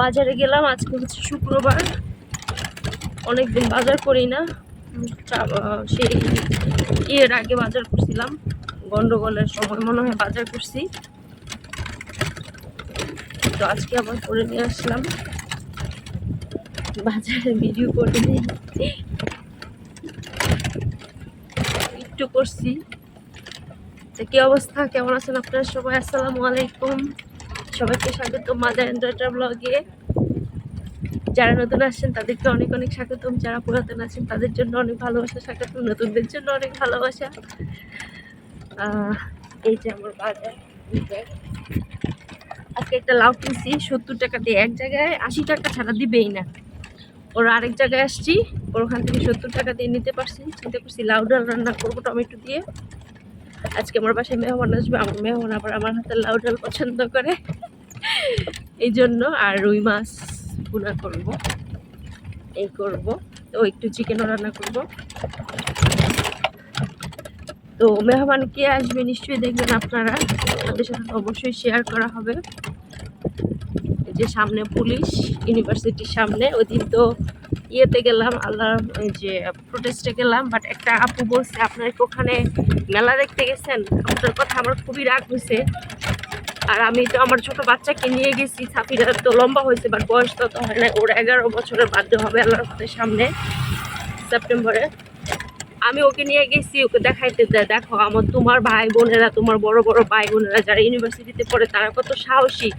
বাজারে গেলাম, আজকে হচ্ছে শুক্রবার। অনেকদিন বাজার করি না। সেই ইয়ের আগে বাজার করছিলাম। গন্ডগোলের সময় মনে হয় বাজার করছি। তো আজকে আবার করে নিয়ে আসলাম। বাজারে ভিডিও করে নিই একটু করছি। কি অবস্থা? কেমন আছেন আপনারা সবাই? আসসালামু আলাইকুম। সবাইকে স্বাগত মাদার এন্টারটার ব্লগে যারা নতুন আসছেন, তাদেরকে অনেক অনেক স্বাগতম। যারা পুরাতন আছেন, তাদের জন্য অনেক ভালোবাসা। স্বাগতম নতুনদের জন্য অনেক ভালোবাসা। এই যে আমার বাজার। আজকে একটা লাউ কিনছি, সত্তর টাকা দিয়ে। এক জায়গায় আশি টাকা ছাড়া দিবেই না। ওর আরেক জায়গায় আসছি, ওর ওখান থেকে সত্তর টাকা দিয়ে নিতে পারছি, চিন্তা করছি লাউ ডাল রান্না করব টমেটো দিয়ে। আজকে আমার বাসায় মেহমান আসবে, আমার মেহমান আবার আমার হাতে লাউ ডাল পছন্দ করে। এই জন্য আর রুই মাছ ভুনা করব। এই করব। তো একটু চিকেনও রান্না করব। তো মেহমান কে আসবে নিশ্চয়ই দেখবেন আপনারা। তাদের সাথে অবশ্যই শেয়ার করা হবে। এই যে সামনে পুলিশ ইউনিভার্সিটির সামনে। ওই দিন তো ইয়েতে গেলাম আল্লাহ যে প্রোটেস্টে গেলাম। বাট একটা আপু বলছে, আপনারা কি ওখানে মেলা দেখতে গেছেন? আপনার কথা আমার খুবই রাগ হয়েছে। আর আমি তো আমার ছোট বাচ্চাকে নিয়ে গেছি সাফিরা তো লম্বা হয়েছে বাট বয়স তো তো হয় না ওর এগারো বছরের বাধ্য হবে আল্লাহর সামনে। সেপ্টেম্বরে। আমি ওকে নিয়ে গেছি, ওকে দেখাইতে দেয় দেখো, আমার তোমার ভাই বোনেরা, তোমার বড় বড় ভাই বোনেরা যারা ইউনিভার্সিটিতে পড়ে, তারা কত সাহসী।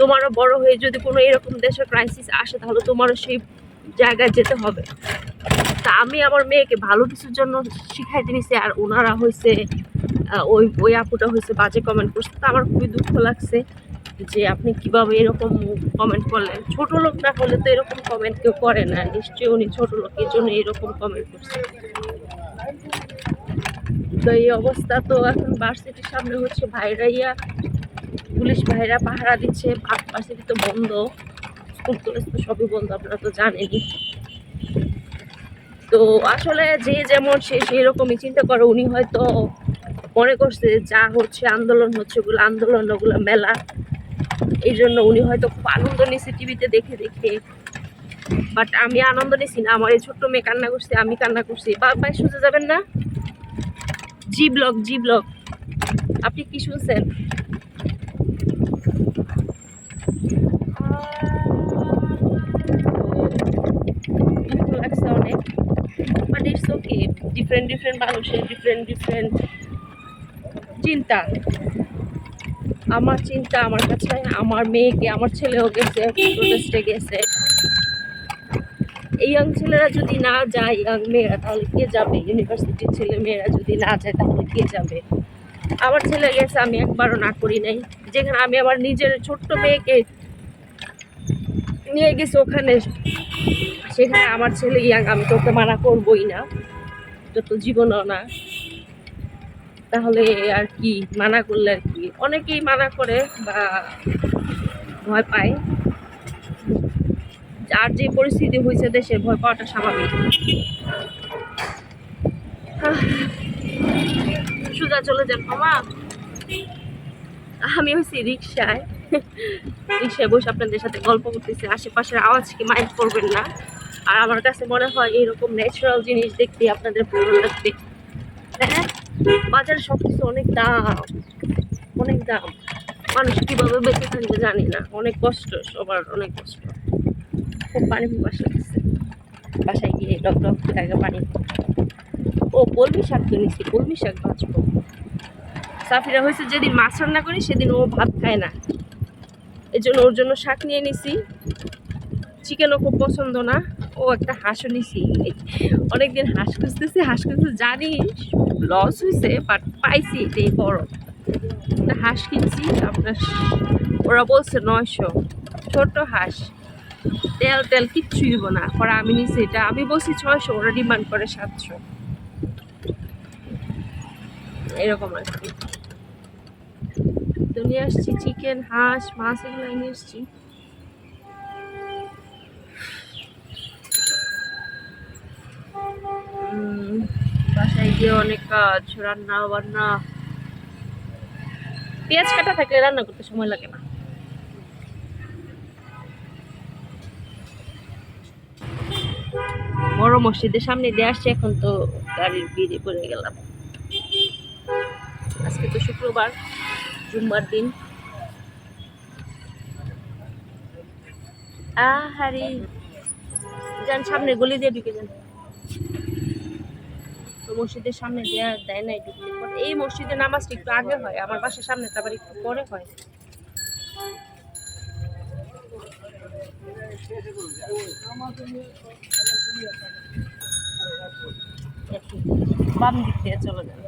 তোমারও বড় হয়ে যদি কোনো এরকম দেশের ক্রাইসিস আসে, তাহলে তোমারও সেই জায়গায় যেতে হবে। তা আমি আমার মেয়েকে ভালো কিছুর জন্য শিখাইতে নিছি আর ওনারা হয়েছে ওই ওই আপুটা হয়েছে বাজে কমেন্ট করছে। তা আমার খুবই দুঃখ লাগছে যে আপনি কীভাবে এরকম কমেন্ট করলেন। ছোট লোক না হলে তো এরকম কমেন্ট কেউ করে না। নিশ্চয়ই উনি ছোট লোক এই জন্য এরকম কমেন্ট করছে। তো এই অবস্থা তো এখন ভার্সিটির সামনে হচ্ছে ভাইরাইয়া পুলিশ ভাইরা পাহারা দিচ্ছে ভার্সিটি তো বন্ধ, স্কুল কলেজ তো সবই বন্ধ, আপনারা তো জানেনই। তো আসলে যে যেমন সে সেই রকমই চিন্তা করে, উনি হয়তো মনে করছে যা হচ্ছে আন্দোলন হচ্ছে ওগুলো আন্দোলন, ওগুলো মেলা। এই জন্য উনি হয়তো খুব আনন্দ নিছে টিভিতে দেখে দেখে। বাট আমি আনন্দ নিছি না, আমার এই ছোট্ট মেয়ে কান্না করছে, আমি কান্না করছি। বাবা শুনতে যাবেন না? জি ব্লগ জি ব্লগ আপনি কি শুনছেন? অনেক ডিফারেন্ট ডিফারেন্ট মানুষের ডিফারেন্ট ডিফারেন্ট চিন্তা। আমার চিন্তা, আমার কাছে, আমার মেয়েকে, আমার ছেলেও গেছে গেছে। ইয়াং ছেলেরা যদি না যায় ইয়াং মেয়েরা, তাহলে কে যাবে? ইউনিভার্সিটির ছেলে মেয়েরা যদি না যায়, তাহলে কে যাবে? আমার ছেলে গেছে, আমি একবারও না করি নাই। যেখানে আমি আমার নিজের ছোট্ট মেয়েকে নিয়ে গেছি ওখানে, সেখানে আমার ছেলে ইয়াং আমি তোকে মানা করবই না। যত জীবনও না। তাহলে আর কি, মানা করলে আর কি? অনেকেই মানা করে বা ভয় পায়। আর যে পরিস্থিতি হয়েছে দেশে ভয় পাওয়াটা স্বাভাবিক। সুজা চলে যান মামা। আমি হয়েছি রিক্সায় রিক্সায় বসে আপনাদের সাথে গল্প করতেছি। আশেপাশের আওয়াজ কি মাইন্ড করবেন না। আর আমার কাছে মনে হয় এরকম ন্যাচারাল জিনিস দেখতে আপনাদের ভালো লাগবে। হ্যাঁ? বাজারে সব কিছু অনেক দাম। অনেক দাম। মানুষ কীভাবে বেঁচে থাকবে জানি না। অনেক কষ্ট, সবার অনেক কষ্ট। খুব পানি পিপাস লাগছে। বাসায় গিয়ে ডক করে আগে পানি ও কলমি শাক তো নিচ্ছি কলমি শাক ভাজবো সাফিরা হয়েছে যেদিন মাছ রান্না করি, সেদিন ও ভাত খায় না। এই জন্য ওর জন্য শাক নিয়ে নিছি। চিকেনও খুব পছন্দ না, ও একটা হাঁসও নিছি। অনেকদিন হাঁস খুঁজতেছি, হাঁস খুঁজতে জানি লস হয়েছে বাট পাইছি এটাই বড়। একটা হাঁস কিনছি, আপনার ওরা বলছে নয়শো। ছোট হাঁস। তেল তেল কিচ্ছুই দিব না। পরে আমি নিছি এটা। আমি বলছি ছয়শো, ওরা ডিমান্ড করে সাতশো। এরকম আর কি। নিয়ে আসছি চিকেন, হাঁস, মাছ এগুলো নিয়ে আসছি। বাসায় গিয়ে অনেক কাজ, রান্না বান্না। পেঁয়াজ কাটা থাকলে রান্না করতে সময় লাগে না। বড় মসজিদের সামনে দিয়ে আসছে, এখন তো গাড়ির ভিড়ে পড়ে গেলাম। আজকে তো শুক্রবার, জুম্মার দিন। আহারি। যান, সামনে গলি দিয়ে ঢুকে যান। তো মসজিদের সামনে দেয়া দেয় না একটু এই মসজিদে নামাজটা একটু আগে হয়, আমার বাসার সামনে তারপর একটু পরে হয়। একটু বাম দিক দিয়ে চলে যান।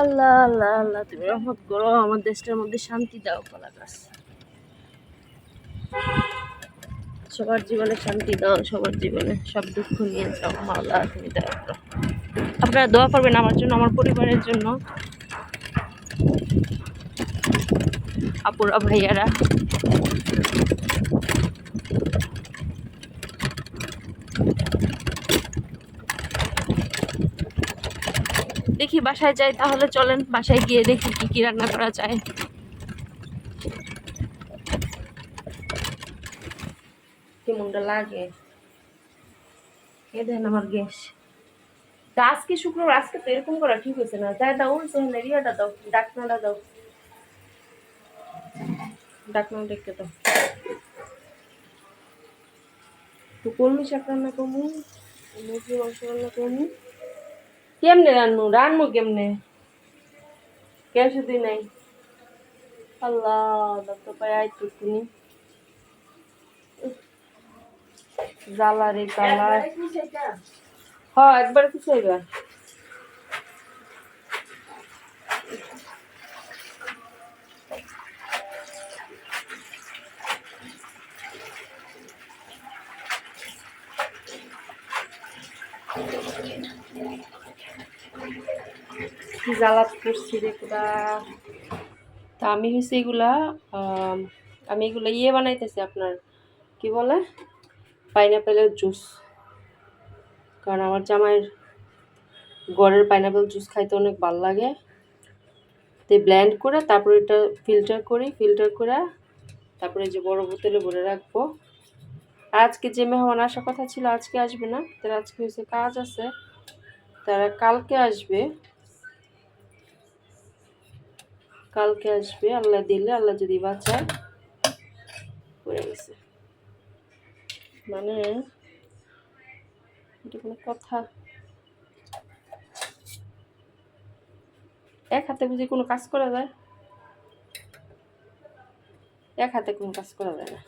আল্লাহ আল্লাহ আল্লাহ, তুমি রহমত করো, আমার দেশটার মধ্যে শান্তি দাও, কলা গাছ। সবার জীবনে শান্তি দাও, সবার জীবনে সব দুঃখ নিয়ে যাও, মাওলা, তুমি দাও আপনারা দোয়া করবেন আমার জন্য, আমার পরিবারের জন্য। আপুরা ভাইয়ারা। দেখি বাসায় যাই, তাহলে চলেন, বাসায় গিয়ে দেখি কি কি রান্না করা যায়। কেমনটা লাগে। দেন আমার গ্যাস। তা আজকে শুক্রবার, আজকে তো এরকম করা ঠিক হয়েছে না। যাই দাও সেখানে রিয়াটা দাও, ডাকনাটা দাও। ডাকনাটা একটু দাও। তো কলমি শাক রান্না করব, মুরগি মাংস রান্না করব। কেমনে রান্নু? রান্নু কেমনে? গ্যাস দিই নাই। আল্লাহ আয় টুকুনি জ্বালা রে জ্বালা। হ্যাঁ একবার কিছু হইবা। কি জ্বালাত করছি রে তা আমি হচ্ছে এগুলা, আমি এগুলো ইয়ে বানাইতেছি আপনার, কি বলে? পাইনাপেলের জুস। কারণ আমার জামাইয়ের গড়ের পাইনাপেল জুস খাইতে অনেক ভালো লাগে। তো ব্ল্যান্ড করে তারপরে এটা ফিল্টার করি ফিল্টার করে তারপরে যে বড় বোতলে ভরে রাখব। আজকে যে মেহমান আসার কথা ছিল, আজকে আসবে না। তার আজকে হচ্ছে কাজ আছে। তারা কালকে আসবে। কালকে আসবে, আল্লাহ দিলে আল্লাহ যদি বাঁচায়। পড়ে গেছে। মানে এটা কোনো কথা। এক হাতে বুঝি কোনো কাজ করা যায়? এক হাতে কোনো কাজ করা যায় না।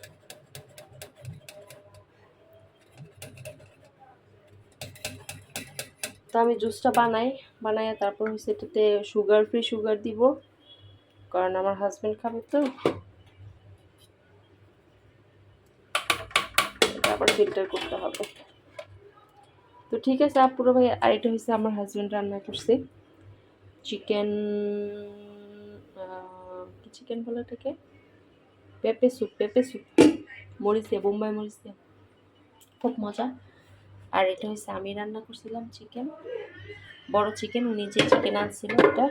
তো আমি জুসটা বানাই বানাই তারপর হচ্ছে এটাতে সুগার ফ্রি সুগার দিব। কারণ আমার হাজবেন্ড খাবে তো। তারপর ফিল্টার করতে হবে। তো ঠিক আছে, আপুরো ভাই, আর এটা হচ্ছে আমার হাজবেন্ড রান্না করছে। চিকেন কি চিকেন বলে এটাকে পেঁপে স্যুপ পেঁপে স্যুপ মরিচ, বোম্বাই মরিচ। খুব মজা। আর এটা হচ্ছে আমি রান্না করছিলাম চিকেন বড় চিকেন যে চিকেন আনছিল এটা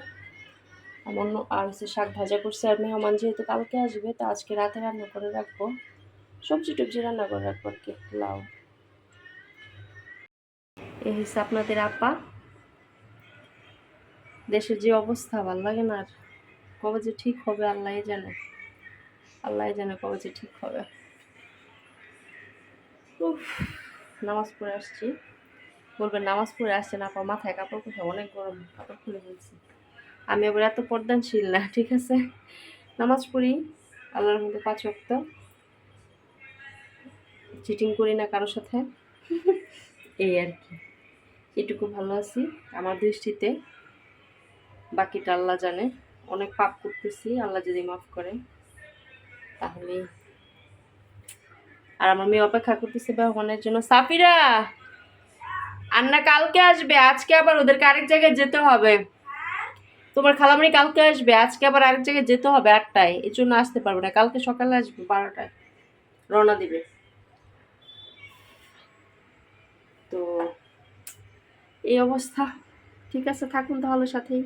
অন্য আর হচ্ছে শাক ভাজা করছে আর মেহমান যেহেতু কালকে আসবে, তো আজকে রাতে রান্না করে রাখব। সবজি টবজি রান্না করে রাখব আর কি লাউ। এই হচ্ছে আপনাদের আপা। দেশের যে অবস্থা, ভালো লাগে না আর? কবে যে ঠিক হবে আল্লাহ জানে। আল্লাহ জানে কবে যে ঠিক হবে। উফ, নামাজ পড়ে আসছি। বলবেন নামাজ পড়ে আসছেন আপা, মাথায় কাপড় কোথায় অনেক গরম, কাপড় খুলে ফেলছি। আমি আবার এত পর্দানশীল না, ঠিক আছে? নামাজ পড়ি, আল্লাহর মধ্যে পাঁচ ওয়াক্ত। চিটিং করি না কারোর সাথে। এই আর কি। এটুকু ভালো আছি, আমার দৃষ্টিতে। বাকিটা আল্লাহ জানে। অনেক পাপ করতেছি, আল্লাহ যদি মাফ করে তাহলে আর আমার মেয়ে অপেক্ষা করতেছে ভগবানের জন্য। সাফিরা! আর না কালকে আসবে, আজকে আবার ওদেরকে আরেক জায়গায় যেতে হবে। তোমার খালামারি কালকে আসবে, আজকে আবার আরেক জায়গায় যেতে হবে আটটায় এই জন্য আসতে পারবে না, কালকে সকালে আসবে বারোটায়, রওনা দিবে। তো, এই অবস্থা, ঠিক আছে, থাকুন তাহলে সাথেই।